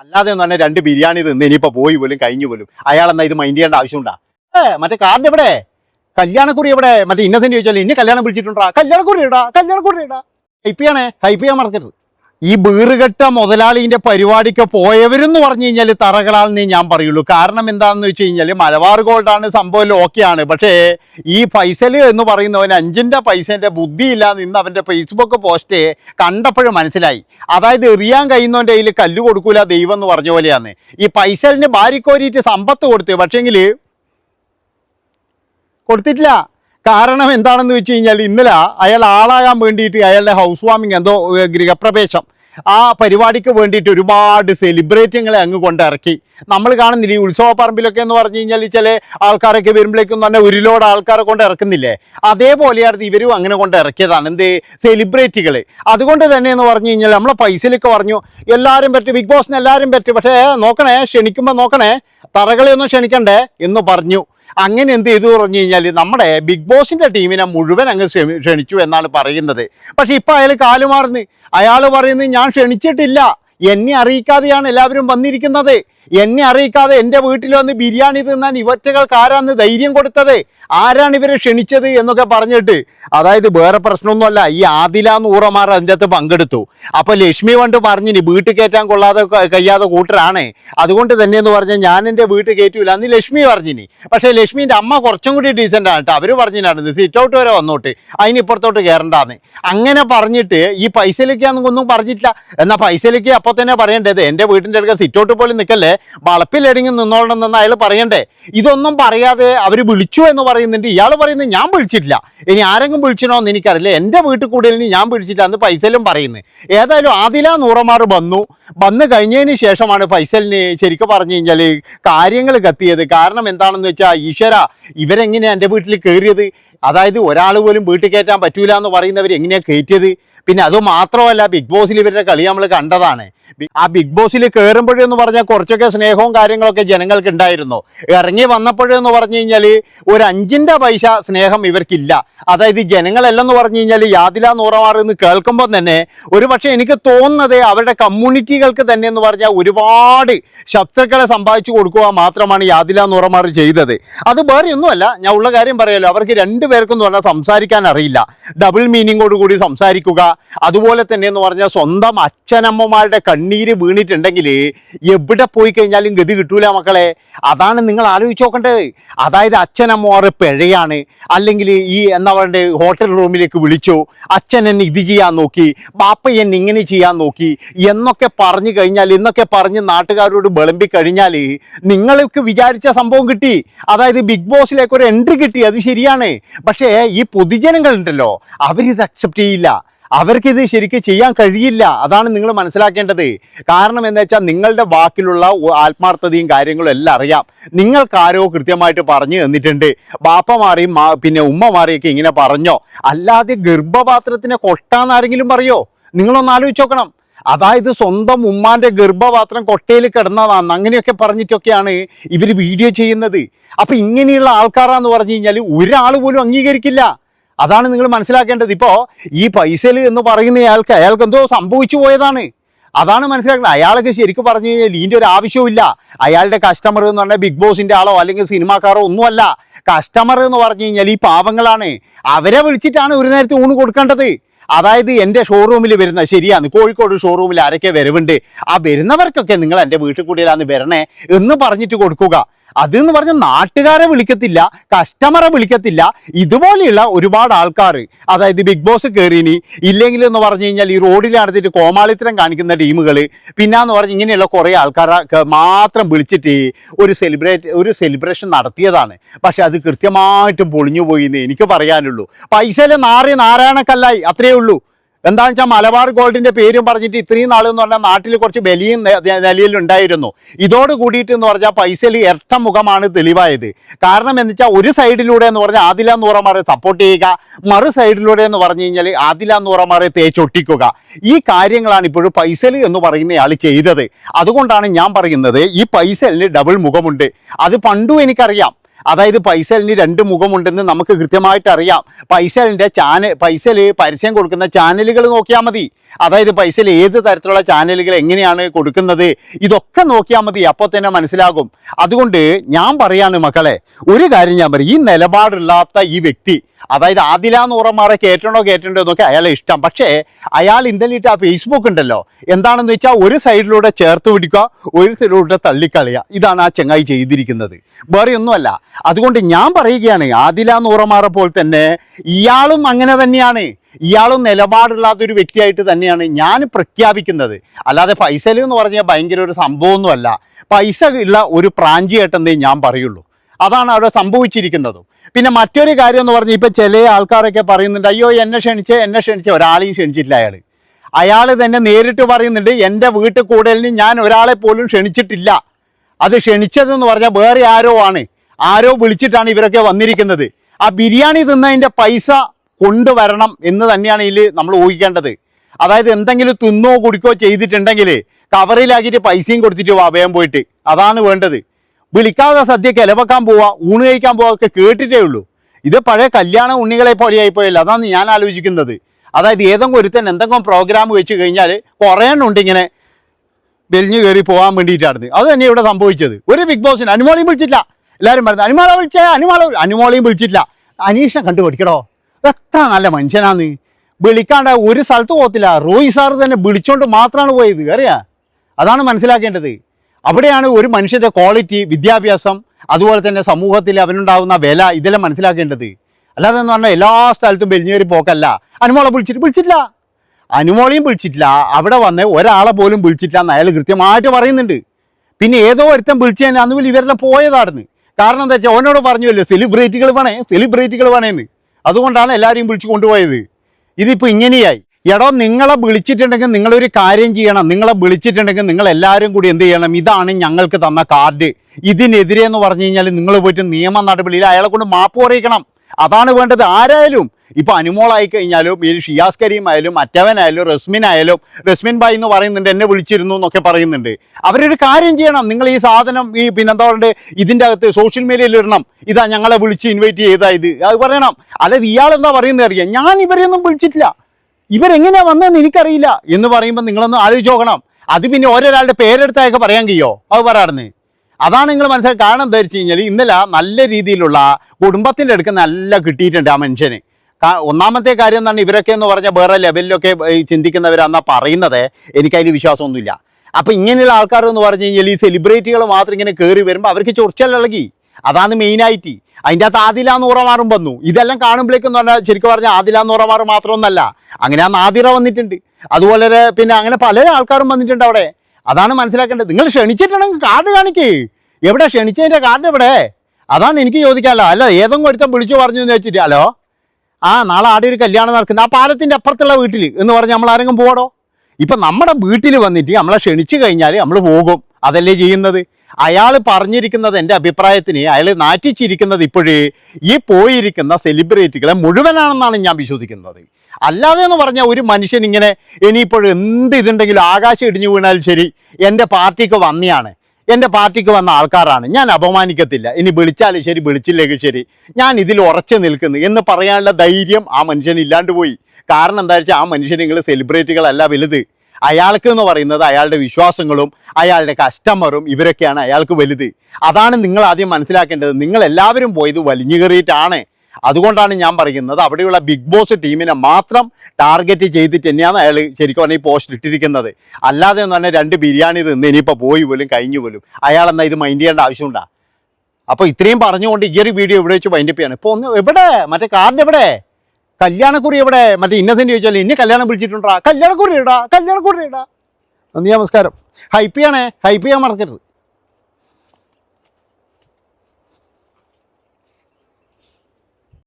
അല്ലാതെ എന്ന് പറഞ്ഞാൽ രണ്ട് ബിരിയാണി തിന്ന് ഇനിയിപ്പോ പോയി പോലും കഴിഞ്ഞു പോലും. അയാൾ എന്നാ ഇത് മൈൻഡ് ചെയ്യേണ്ട ആവശ്യമുണ്ടാ? ഏ മറ്റേ കാർഡ് എവിടെ? കല്യാണക്കുറി എവിടെ? മറ്റേ ഇന്നസെന്റ് ചോദിച്ചാൽ ഇന്നെ കല്യാണം വിളിച്ചിട്ടുണ്ടാ കല്യാണക്കുറി ഇടാ കല്യാണക്കുറി ഇടാ. ഹൈപ്പ് ചെയ്യണേ ഹൈപ്പ് ചെയ്യാൻ മറക്കരുത്. ഈ ബീറുകെട്ട മുതലാളിന്റെ പരിപാടിക്ക് പോയവരെന്ന് പറഞ്ഞു കഴിഞ്ഞാൽ തറകളാണെന്നേ ഞാൻ പറയുള്ളൂ. കാരണം എന്താണെന്ന് വെച്ച് കഴിഞ്ഞാൽ മലബാർ ഗോൾഡാണ് സംഭവം ഓക്കെയാണ് പക്ഷേ ഈ ഫൈസൽ എന്ന് പറയുന്നവൻ അഞ്ചിന്റെ പൈസേന്റെ ബുദ്ധിയില്ല നിന്ന് അവന്റെ ഫേസ്ബുക്ക് പോസ്റ്റ് കണ്ടപ്പോഴും മനസ്സിലായി. അതായത് എറിയാൻ കഴിയുന്നവന്റെ കയ്യിൽ കല്ല് കൊടുക്കൂല ദൈവം എന്ന് പറഞ്ഞ പോലെയാണ്. ഈ പൈസലിന് ഭാര്യക്കോരിയിട്ട് സമ്പത്ത് കൊടുത്ത് പക്ഷേങ്കിൽ കൊടുത്തിട്ടില്ല. കാരണം എന്താണെന്ന് വെച്ച് കഴിഞ്ഞാൽ ഇന്നലെ അയാൾ ആളാകാൻ വേണ്ടിയിട്ട് അയാളുടെ ഹൗസ് വാമിങ് എന്തോ ഗൃഹപ്രവേശം. ആ പരിപാടിക്ക് വേണ്ടിയിട്ട് ഒരുപാട് സെലിബ്രേറ്റിങ്ങളെ അങ്ങ് കൊണ്ടിറക്കി. നമ്മൾ കാണുന്നില്ല ഈ ഉത്സവ പറമ്പിലൊക്കെ എന്ന് പറഞ്ഞു കഴിഞ്ഞാൽ ചില ആൾക്കാരൊക്കെ വരുമ്പോഴേക്കും തന്നെ ഒരു ലോഡ് ആൾക്കാരെ കൊണ്ട് ഇറക്കുന്നില്ലേ? അതേപോലെയാണ് ഇവരും അങ്ങനെ കൊണ്ട് ഇറക്കിയതാണ്. എന്ത്? സെലിബ്രിറ്റികൾ അതുകൊണ്ട് തന്നെ എന്ന് പറഞ്ഞു കഴിഞ്ഞാൽ നമ്മളെ പൈസയിലൊക്കെ പറഞ്ഞു എല്ലാവരും പറ്റും ബിഗ് ബോസിന് എല്ലാവരും പറ്റും. പക്ഷേ നോക്കണേ ക്ഷണിക്കുമ്പോൾ നോക്കണേ തറകളെ ഒന്നും ക്ഷണിക്കണ്ടേ? എന്ന് പറഞ്ഞു. അങ്ങനെ എന്ത് ചെയ്തു പറഞ്ഞു കഴിഞ്ഞാൽ നമ്മുടെ ബിഗ് ബോസിന്റെ ടീമിനെ മുഴുവൻ അങ്ങ് ക്ഷണിച്ചു എന്നാണ് പറയുന്നത്. പക്ഷെ ഇപ്പോൾ അയാൾ കാലുമാറുന്നു അയാൾ പറയുന്നത് ഞാൻ ക്ഷണിച്ചിട്ടില്ല. എന്നെ അറിയിക്കാതെയാണ് എല്ലാവരും വന്നിരിക്കുന്നത്. എന്നെ അറിയിക്കാതെ എന്റെ വീട്ടിൽ വന്ന് ബിരിയാണി തിന്നാൻ ഇവറ്റകൾക്ക് ആരാന്ന് ധൈര്യം കൊടുത്തത്? ആരാണ് ഇവരെ ക്ഷണിച്ചത് എന്നൊക്കെ പറഞ്ഞിട്ട് അതായത് വേറെ പ്രശ്നമൊന്നുമല്ല ഈ ആദില നൂറമാർ അതിന്റെ അകത്ത് പങ്കെടുത്തു. അപ്പൊ ലക്ഷ്മി പറഞ്ഞു നീ വീട്ടിൽ കയറ്റാൻ കൊള്ളാതെ കഴിയാതെ കൂട്ടരാണ്. അതുകൊണ്ട് തന്നെ എന്ന് പറഞ്ഞാൽ ഞാൻ എന്റെ വീട്ടിൽ കയറ്റൂല അന്ന് ലക്ഷ്മി പറഞ്ഞിനി. പക്ഷേ ലക്ഷ്മിന്റെ അമ്മ കുറച്ചും കൂടി ഡീസന്റ് ആണ് അവർ പറഞ്ഞിട്ടാണ് സിറ്റ് ഔട്ട് വരെ വന്നോട്ട്. അതിനിപ്പുറത്തോട്ട് കയറണ്ടാന്ന്. അങ്ങനെ പറഞ്ഞിട്ട് ഈ പൈസയിലേക്ക് പൈസയിലേക്കാണെന്നൊന്നും പറഞ്ഞിട്ടില്ല. എന്നാൽ പൈസയിലേക്ക് അപ്പോൾ തന്നെ പറയേണ്ടത് എന്റെ വീട്ടിന്റെ അടുക്ക സിറ്റ് ഔട്ട് പോലും നിൽക്കല്ലേ? വളപ്പിലെടിങ്ങി നിന്നോളണം എന്ന് അയാൾ പറയണ്ടേ? ഇതൊന്നും പറയാതെ അവർ വിളിച്ചു എന്ന് പറയുന്നുണ്ട്. ഇയാൾ പറയുന്നത് ഞാൻ വിളിച്ചിട്ടില്ല. ഇനി ആരെങ്കിലും വിളിച്ചണോ എന്ന് എനിക്കറിയില്ല. എന്റെ വീട്ടിൽ കൂടുതലിന് ഞാൻ വിളിച്ചിട്ടില്ല അന്ന് പൈസയിലും പറയുന്നത് ഏതായാലും ആദില നൂറമാർ വന്നു. വന്നു കഴിഞ്ഞതിന് ശേഷമാണ് ഫൈസലിന് ശരിക്കും പറഞ്ഞു കഴിഞ്ഞാൽ കാര്യങ്ങൾ കത്തിയത്. കാരണം എന്താണെന്ന് വെച്ചാൽ ഈശ്വര ഇവരെങ്ങനെയാണ് എന്റെ വീട്ടിൽ കയറിയത്? അതായത് ഒരാൾ പോലും വീട്ടിൽ കയറ്റാൻ പറ്റൂല എന്ന് പറയുന്നവർ എങ്ങനെയാണ് കയറ്റിയത്? പിന്നെ അത് മാത്രമല്ല ബിഗ് ബോസിൽ ഇവരുടെ കളി നമ്മൾ കണ്ടതാണ്. ആ ബിഗ് ബോസിൽ കയറുമ്പോഴെന്ന് പറഞ്ഞാൽ കുറച്ചൊക്കെ സ്നേഹവും കാര്യങ്ങളൊക്കെ ജനങ്ങൾക്ക് ഉണ്ടായിരുന്നു. ഇറങ്ങി വന്നപ്പോഴെന്ന് പറഞ്ഞു കഴിഞ്ഞാൽ ഒരു അഞ്ചിന്റെ പൈസ സ്നേഹം ഇവർക്കില്ല. അതായത് ജനങ്ങളല്ലെന്ന് പറഞ്ഞു കഴിഞ്ഞാൽ യാതില നൂറമാറ് എന്ന് കേൾക്കുമ്പോൾ തന്നെ ഒരു എനിക്ക് തോന്നുന്നത് അവരുടെ കമ്മ്യൂണിറ്റികൾക്ക് തന്നെ എന്ന് പറഞ്ഞാൽ ഒരുപാട് ശത്രുക്കളെ സമ്പാദിച്ചു കൊടുക്കുക മാത്രമാണ് യാതില നൂറമാർ ചെയ്തത്. അത് വേറെ ഒന്നുമല്ല ഞാൻ ഉള്ള കാര്യം പറയാലോ അവർക്ക് രണ്ടുപേർക്കും എന്ന് പറഞ്ഞാൽ സംസാരിക്കാൻ അറിയില്ല. ഡബിൾ മീനിങ്ങോട് കൂടി സംസാരിക്കുക. അതുപോലെ തന്നെ എന്ന് പറഞ്ഞാൽ സ്വന്തം അച്ഛനമ്മമാരുടെ കണ്ണീര് വീണിട്ടുണ്ടെങ്കിൽ എവിടെ പോയി കഴിഞ്ഞാലും ഗതി കിട്ടൂല മക്കളെ. അതാണ് നിങ്ങൾ ആലോചിച്ച് നോക്കേണ്ടത്. അതായത് അച്ഛനമ്മമാർ പിഴയാണ്. അല്ലെങ്കിൽ ഈ എന്താ പറയേണ്ടത് ഹോട്ടൽ റൂമിലേക്ക് വിളിച്ചോ അച്ഛൻ എന്നെ ഇത് ചെയ്യാൻ നോക്കി ബാപ്പ എന്നെ ഇങ്ങനെ ചെയ്യാൻ നോക്കി എന്നൊക്കെ പറഞ്ഞു കഴിഞ്ഞാൽ എന്നൊക്കെ പറഞ്ഞ് നാട്ടുകാരോട് വിളമ്പി കഴിഞ്ഞാൽ നിങ്ങൾക്ക് വിചാരിച്ച സംഭവം കിട്ടി. അതായത് ബിഗ് ബോസിലേക്ക് ഒരു എൻട്രി കിട്ടി അത് ശരിയാണ്. പക്ഷേ ഈ പൊതുജനങ്ങൾ ഉണ്ടല്ലോ അവരിത് അക്സെപ്റ്റ് ചെയ്യില്ല. അവർക്കിത് ശരിക്കും ചെയ്യാൻ കഴിയില്ല. അതാണ് നിങ്ങൾ മനസ്സിലാക്കേണ്ടത്. കാരണം എന്താ വെച്ചാൽ നിങ്ങളുടെ വാക്കിലുള്ള ആത്മാർത്ഥതയും കാര്യങ്ങളും എല്ലാം അറിയാം. നിങ്ങൾക്കാരോ കൃത്യമായിട്ട് പറഞ്ഞു തന്നിട്ടുണ്ട്. ബാപ്പമാരെയും പിന്നെ ഉമ്മമാരെയൊക്കെ ഇങ്ങനെ പറഞ്ഞോ. അല്ലാതെ ഗർഭപാത്രത്തിനെ കൊട്ടാന്ന് ആരെങ്കിലും പറയോ? നിങ്ങളൊന്ന് ആലോചിച്ച് നോക്കണം. അതായത് സ്വന്തം ഉമ്മാന്റെ ഗർഭപാത്രം കൊട്ടയിൽ കിടന്നതാണ് അങ്ങനെയൊക്കെ പറഞ്ഞിട്ടൊക്കെയാണ് ഇവർ വീഡിയോ ചെയ്യുന്നത്. അപ്പൊ ഇങ്ങനെയുള്ള ആൾക്കാരാന്ന് പറഞ്ഞു കഴിഞ്ഞാൽ ഒരാൾ പോലും അംഗീകരിക്കില്ല. അതാണ് നിങ്ങൾ മനസ്സിലാക്കേണ്ടത്. ഇപ്പോൾ ഈ പൈസയിൽ എന്ന് പറയുന്ന അയാൾക്ക് അയാൾക്ക് എന്തോ സംഭവിച്ചു പോയതാണ്. അതാണ് മനസ്സിലാക്കുന്നത് അയാളൊക്കെ ശരിക്കും പറഞ്ഞു കഴിഞ്ഞാൽ ഇതിന്റെ ഒരു ആവശ്യമില്ല അയാളുടെ കസ്റ്റമർ എന്ന് പറഞ്ഞാൽ ബിഗ് ബോസിന്റെ ആളോ അല്ലെങ്കിൽ സിനിമാക്കാരോ ഒന്നുമല്ല. കസ്റ്റമർ എന്ന് പറഞ്ഞു കഴിഞ്ഞാൽ ഈ പാവങ്ങളാണ്. അവരെ വിളിച്ചിട്ടാണ് ഒരു നേരത്തെ ഊണ് കൊടുക്കേണ്ടത്. അതായത് എന്റെ ഷോറൂമിൽ വരുന്ന ശരിയാണ് കോഴിക്കോട് ഷോറൂമിൽ ആരൊക്കെ വരവുണ്ട്. ആ വരുന്നവർക്കൊക്കെ നിങ്ങൾ എന്റെ വീട്ടിൽ കൂടിയിലാണ് വരണേ എന്ന് പറഞ്ഞിട്ട് കൊടുക്കുക. അതെന്ന് പറഞ്ഞ നാട്ടുകാരെ വിളിക്കത്തില്ല കസ്റ്റമറെ വിളിക്കത്തില്ല. ഇതുപോലെയുള്ള ഒരുപാട് ആൾക്കാർ അതായത് ബിഗ് ബോസ് കയറിനി ഇല്ലെങ്കിൽ എന്ന് പറഞ്ഞു കഴിഞ്ഞാൽ ഈ റോഡിൽ നടത്തിയിട്ട് കോമാളിത്തരം കാണിക്കുന്ന ടീമുകൾ പിന്നാന്ന് പറഞ്ഞ് ഇങ്ങനെയുള്ള കുറേ ആൾക്കാരെ മാത്രം വിളിച്ചിട്ട് ഒരു സെലിബ്രേറ്റ് ഒരു സെലിബ്രേഷൻ നടത്തിയതാണ്. പക്ഷെ അത് കൃത്യമായിട്ടും പൊളിഞ്ഞു പോയി എന്ന് എനിക്ക് പറയാനുള്ളൂ. പൈസയിലെ നാറിയ നാരായണക്കല്ലായി അത്രയേ ഉള്ളൂ. എന്താണെന്ന് വെച്ചാൽ മലബാർ ഗോൾഡിന്റെ പേരും പറഞ്ഞിട്ട് ഇത്രയും നാളെന്ന് പറഞ്ഞാൽ നാട്ടിൽ കുറച്ച് ഉണ്ടായിരുന്നു. നിലയിലുണ്ടായിരുന്നു ഇതോട് കൂടിയിട്ട് എന്ന് പറഞ്ഞാൽ പൈസയിൽ ഇരട്ട മുഖമാണ് തെളിവായത്. കാരണം എന്ന് വെച്ചാൽ ഒരു സൈഡിലൂടെ എന്ന് പറഞ്ഞാൽ ആദില നൂറമാരെ സപ്പോർട്ട് ചെയ്യുക. മറു സൈഡിലൂടെ എന്ന് പറഞ്ഞു കഴിഞ്ഞാൽ ആദില നൂറമാരെ തേച്ചൊട്ടിക്കുക ഈ കാര്യങ്ങളാണ് ഇപ്പോഴും പൈസൽ എന്ന് പറയുന്നയാൾ ചെയ്തത്. അതുകൊണ്ടാണ് ഞാൻ പറയുന്നത് ഈ പൈസലിന് ഡബിൾ മുഖമുണ്ട്. അത് പണ്ടും എനിക്കറിയാം. അതായത് പൈസലിന് രണ്ട് മുഖമുണ്ടെന്ന് നമുക്ക് കൃത്യമായിട്ട് അറിയാം പൈസലിന്റെ ചാനൽ പൈസൽ പരസ്യം കൊടുക്കുന്ന ചാനലുകൾ നോക്കിയാൽ മതി. അതായത് പൈസയിൽ ഏത് തരത്തിലുള്ള ചാനലുകൾ എങ്ങനെയാണ് കൊടുക്കുന്നത്? ഇതൊക്കെ നോക്കിയാൽ മതി അപ്പോൾ തന്നെ മനസ്സിലാകും. അതുകൊണ്ട് ഞാൻ പറയാണ് മക്കളെ ഒരു കാര്യം ഞാൻ പറയും. ഈ നിലപാടില്ലാത്ത ഈ വ്യക്തി അതായത് ആദിലാന്ന് ഉറമാറെ കയറ്റണോ കയറ്റണ്ടോ എന്നൊക്കെ അയാളെ ഇഷ്ടം. പക്ഷേ അയാൾ ഇന്നലിട്ട് ആ ഫേസ്ബുക്ക് ഉണ്ടല്ലോ. എന്താണെന്ന് വെച്ചാൽ ഒരു സൈഡിലൂടെ ചേർത്ത് പിടിക്കുക ഒരു സൈഡിലൂടെ തള്ളിക്കളയുക. ഇതാണ് ആ ചെങ്ങായി ചെയ്തിരിക്കുന്നത്. വേറെ ഒന്നുമല്ല. അതുകൊണ്ട് ഞാൻ പറയുകയാണ് ഉറമാറെ പോലെ തന്നെ ഇയാളും അങ്ങനെ തന്നെയാണ്. ഇയാളും നിലപാടില്ലാത്ത ഒരു വ്യക്തിയായിട്ട് തന്നെയാണ് ഞാൻ പ്രഖ്യാപിക്കുന്നത്. അല്ലാതെ ഫൈസലി എന്ന് പറഞ്ഞാൽ ഭയങ്കര ഒരു സംഭവമൊന്നുമല്ല. പൈസ ഉള്ള ഒരു പ്രാഞ്ചിയായിട്ടെന്നേ ഞാൻ പറയുള്ളൂ. അതാണ് അവിടെ സംഭവിച്ചിരിക്കുന്നതും. പിന്നെ മറ്റൊരു കാര്യം എന്ന് പറഞ്ഞാൽ ഇപ്പം ചില ആൾക്കാരൊക്കെ പറയുന്നുണ്ട് അയ്യോ എന്നെ ക്ഷണിച്ച് എന്നെ ക്ഷണിച്ച്. ഒരാളെയും ക്ഷണിച്ചിട്ടില്ല അയാൾ അയാൾ തന്നെ നേരിട്ട് പറയുന്നുണ്ട് എന്റെ വീട്ടിൽ കൂടലിന് ഞാൻ ഒരാളെ പോലും ക്ഷണിച്ചിട്ടില്ല. അത് ക്ഷണിച്ചതെന്ന് പറഞ്ഞാൽ വേറെ ആരോ ആണ്. ആരോ വിളിച്ചിട്ടാണ് ഇവരൊക്കെ വന്നിരിക്കുന്നത്. ആ ബിരിയാണി തിന്നതിന്റെ പൈസ കൊണ്ടുവരണം എന്ന് തന്നെയാണ് ഇതിൽ നമ്മൾ ഊഹിക്കേണ്ടത്. അതായത് എന്തെങ്കിലും തിന്നോ കുടിക്കോ ചെയ്തിട്ടുണ്ടെങ്കിൽ കവറിലാക്കിയിട്ട് പൈസയും കൊടുത്തിട്ട് വാ വേഗം പോയിട്ട്. അതാണ് വേണ്ടത്. വിളിക്കാതെ സദ്യ കിലവെക്കാൻ പോവാ ഊണ് കഴിക്കാൻ പോവാ ഒക്കെ കേട്ടിട്ടേ ഉള്ളൂ. ഇത് പഴയ കല്യാണ ഉണ്ണികളെ പോലെയായി പോയല്ലോ അതാണ് ഞാൻ ആലോചിക്കുന്നത്. അതായത് ഏതെങ്കിലും ഒരുത്തൻ എന്തെങ്കിലും പ്രോഗ്രാം വെച്ച് കഴിഞ്ഞാൽ കുറേ ഇങ്ങനെ വെലിഞ്ഞു കയറി പോകാൻ വേണ്ടിയിട്ടായിരുന്നു. അത് തന്നെ ഇവിടെ സംഭവിച്ചത്. ഒരു ബിഗ് ബോസിന് അനുമോളിയും വിളിച്ചിട്ടില്ല. എല്ലാവരും പറഞ്ഞു അനുമാളെ വിളിച്ചേ അനുമാളെ അനുമോളിയും അനുമോളെയും വിളിച്ചില്ല അനീഷിനെ കണ്ടു പഠിക്കടോ എത്ര നല്ല മനുഷ്യനാന്ന്. വിളിക്കാണ്ട് ഒരു സ്ഥലത്ത് പോകത്തില്ല. റോയി സാർ തന്നെ വിളിച്ചോണ്ട് മാത്രമാണ് പോയത്. അറിയാ? അതാണ് മനസ്സിലാക്കേണ്ടത്. അവിടെയാണ് ഒരു മനുഷ്യന്റെ ക്വാളിറ്റി വിദ്യാഭ്യാസം അതുപോലെ തന്നെ സമൂഹത്തിൽ അവനുണ്ടാകുന്ന വില ഇതെല്ലാം മനസ്സിലാക്കേണ്ടത്. അല്ലാതെ എന്ന് പറഞ്ഞാൽ എല്ലാ സ്ഥലത്തും വെലിഞ്ഞേറി പോക്കല്ല. അനുമോളെ വിളിച്ചിട്ട് വിളിച്ചിട്ടില്ല. അനുമോളെയും വിളിച്ചിട്ടില്ല. അവിടെ വന്ന് ഒരാളെ പോലും വിളിച്ചിട്ടില്ല എന്ന് അയാൾ കൃത്യമായിട്ട് പറയുന്നുണ്ട്. പിന്നെ ഏതോ ഒരുത്തൻ വിളിച്ചു തന്നെ അന്ന് ഇവരെല്ലാം പോയതായിരുന്നു കാരണം എന്താ വെച്ചാൽ ഓനോട് പറഞ്ഞല്ലോ സെലിബ്രിറ്റികൾ വേണേ സെലിബ്രിറ്റികൾ വേണേന്ന്. അതുകൊണ്ടാണ് എല്ലാവരെയും വിളിച്ചു കൊണ്ടുപോയത്. ഇതിപ്പോൾ ഇങ്ങനെയായി. എടോ നിങ്ങളെ വിളിച്ചിട്ടുണ്ടെങ്കിൽ നിങ്ങളൊരു കാര്യം ചെയ്യണം. നിങ്ങളെ വിളിച്ചിട്ടുണ്ടെങ്കിൽ നിങ്ങൾ എല്ലാവരും കൂടി എന്ത് ചെയ്യണം? ഇതാണ് ഞങ്ങൾക്ക് തന്ന കാർഡ്. ഇതിനെതിരെ എന്ന് പറഞ്ഞു കഴിഞ്ഞാൽ നിങ്ങൾ പോയിട്ട് നിയമ നടപടിയിൽ അയാളെ കൊണ്ട് മാപ്പ് പറയിക്കണം. അതാണ് വേണ്ടത്. ആരായാലും ഇപ്പൊ അനുമോളായി കഴിഞ്ഞാലും ഈ ഷിയാസ് കരീം ആയാലും മറ്റവനായാലും റസ്മിൻ ആയാലും റസ്മിൻ ബായ് എന്ന് പറയുന്നുണ്ട് എന്നെ വിളിച്ചിരുന്നു എന്നൊക്കെ പറയുന്നുണ്ട്. അവരൊരു കാര്യം ചെയ്യണം. നിങ്ങൾ ഈ സാധനം ഈ പിന്നെന്താ പറയുക ഇതിന്റെ അകത്ത് സോഷ്യൽ മീഡിയയിൽ ഇടണം. ഇതാ ഞങ്ങളെ വിളിച്ച് ഇൻവൈറ്റ് ചെയ്താ ഇത്. അത് പറയണം. അല്ലാതെ എന്താ പറയുന്നത് അറിയാം? ഞാൻ ഇവരെയൊന്നും വിളിച്ചിട്ടില്ല. ഇവരെങ്ങനെയാ വന്നതെന്ന് എനിക്കറിയില്ല എന്ന് പറയുമ്പോൾ നിങ്ങളൊന്ന് ആലോചിച്ച് നോക്കണം. അത് പിന്നെ ഓരോരാളുടെ പേരെടുത്തായൊക്കെ പറയാൻ കഴിയോ? അത് പറയാറുണ്ട്. അതാണ് നിങ്ങൾ മനസ്സിലാക്കി കാരണം എന്താ വെച്ച് കഴിഞ്ഞാൽ ഇന്നലെ നല്ല രീതിയിലുള്ള കുടുംബത്തിന്റെ അടുക്ക് നല്ല കിട്ടിയിട്ടുണ്ട് ആ മനുഷ്യന്. ഒന്നാമത്തെ കാര്യം എന്നാണ് ഇവരൊക്കെ എന്ന് പറഞ്ഞാൽ വേറെ ലെവലിലൊക്കെ ചിന്തിക്കുന്നവരാന്നാ പറയുന്നത്. എനിക്കതിൽ വിശ്വാസമൊന്നുമില്ല. അപ്പം ഇങ്ങനെയുള്ള ആൾക്കാർ എന്ന് പറഞ്ഞു കഴിഞ്ഞാൽ ഈ സെലിബ്രിറ്റികൾ മാത്രം ഇങ്ങനെ കയറി വരുമ്പോൾ അവർക്ക് ചൊറിച്ചലിളകി അതാണ് മെയിനായിട്ട് അതിന്റെ അകത്ത് ആദിലാന്ന് ഉറമാറും വന്നു. ഇതെല്ലാം കാണുമ്പോഴേക്കും എന്ന് പറഞ്ഞാൽ ശരിക്കും പറഞ്ഞാൽ ആദിലാന്ന് ഉറമാറ് മാത്രമൊന്നല്ല. അങ്ങനെ ആ നാദിറ വന്നിട്ടുണ്ട്. അതുപോലെ പിന്നെ അങ്ങനെ പല ആൾക്കാരും വന്നിട്ടുണ്ട് അവിടെ. അതാണ് മനസ്സിലാക്കേണ്ടത്. നിങ്ങൾ ക്ഷണിച്ചിട്ടുണ്ടെങ്കിൽ കാർഡ് കാണിക്കേ. എവിടെ ക്ഷണിച്ചതിന്റെ കാർഡ് എവിടെ? അതാണ് എനിക്ക് ചോദിക്കാമല്ലോ അല്ല ഏതെങ്കിലും ഒരുത്തം വിളിച്ചു പറഞ്ഞു എന്ന് വെച്ചിട്ട്. ഹലോ? ആ നാളെ ആടെ ഒരു കല്യാണം നടക്കുന്നത് ആ പാലത്തിന്റെ അപ്പുറത്തുള്ള വീട്ടിൽ എന്ന് പറഞ്ഞ് നമ്മൾ ആരെങ്കിലും പോകണോ ഇപ്പം നമ്മുടെ വീട്ടിൽ വന്നിട്ട് നമ്മളെ ക്ഷണിച്ചു കഴിഞ്ഞാൽ നമ്മൾ പോകും. അതല്ലേ ചെയ്യുന്നത്? അയാൾ പറഞ്ഞിരിക്കുന്നത് എന്റെ അഭിപ്രായത്തിന് അയാൾ നാറ്റിച്ചിരിക്കുന്നത് ഇപ്പോഴേ ഈ പോയിരിക്കുന്ന സെലിബ്രിറ്റികളെ മുഴുവനാണെന്നാണ് ഞാൻ വിശ്വസിക്കുന്നത്. അല്ലാതെ എന്ന് പറഞ്ഞാൽ ഒരു മനുഷ്യൻ ഇങ്ങനെ ഇനിയിപ്പോൾ എന്ത് ഇതുണ്ടെങ്കിലും ആകാശം ഇടിഞ്ഞു വീണാലും ശരി എന്റെ പാർട്ടിക്ക് വന്നെയാണ്. എന്റെ പാർട്ടിക്ക് വന്ന ആൾക്കാരാണ്. ഞാൻ അപമാനിക്കത്തില്ല. ഇനി വിളിച്ചാലും ശരി വിളിച്ചില്ലെങ്കിൽ ശരി. ഞാൻ ഇതിൽ ഉറച്ചു നിൽക്കുന്നു. എന്ന് പറയാനുള്ള ധൈര്യം ആ മനുഷ്യന് ഇല്ലാണ്ട് പോയി. കാരണം എന്താ വെച്ചാൽ ആ മനുഷ്യൻ നിങ്ങൾ സെലിബ്രിറ്റികളല്ല വലുത്. അയാൾക്ക് എന്ന് പറയുന്നത് അയാളുടെ വിശ്വാസങ്ങളും അയാളുടെ കസ്റ്റമറും ഇവരൊക്കെയാണ് അയാൾക്ക് വലുത്. അതാണ് നിങ്ങൾ ആദ്യം മനസ്സിലാക്കേണ്ടത്. നിങ്ങൾ എല്ലാവരും പോയത് വലിഞ്ഞു കയറിയിട്ടാണ്. അതുകൊണ്ടാണ് ഞാൻ പറയുന്നത് അവിടെയുള്ള ബിഗ് ബോസ് ടീമിനെ മാത്രം ടാർഗറ്റ് ചെയ്തിട്ട് തന്നെയാണ് അയാൾ ശരിക്കും പറഞ്ഞാൽ ഈ പോസ്റ്റ് ഇട്ടിരിക്കുന്നത്. അല്ലാതെ എന്ന് പറഞ്ഞാൽ രണ്ട് ബിരിയാണി തിന്ന് ഇനിയിപ്പോൾ പോയി പോലും കഴിഞ്ഞു പോലും. അയാൾ എന്നാ ഇത് മൈൻഡ് ചെയ്യേണ്ട ആവശ്യമുണ്ടാ? അപ്പോൾ ഇത്രയും പറഞ്ഞുകൊണ്ട് ഈ ഒരു വീഡിയോ ഇവിടെ വെച്ച് മൈൻഡ് ചെയ്യാണ്. ഇപ്പോൾ ഒന്ന് എവിടെ? മറ്റേ കാർഡ് എവിടെ? കല്യാണക്കുറി എവിടെ? മറ്റേ ഇന്നസെന്റ് ചോദിച്ചാൽ ഇന്നെ കല്യാണം വിളിച്ചിട്ടുണ്ടാ കല്യാണക്കുറി ഇടാ കല്യാണക്കുറി ഇടാ നന്ദി നമസ്കാരം. ഹൈപ്പ് ചെയ്യണേ? ഹൈപ്പ് ചെയ്യാൻ മറക്കരുത്.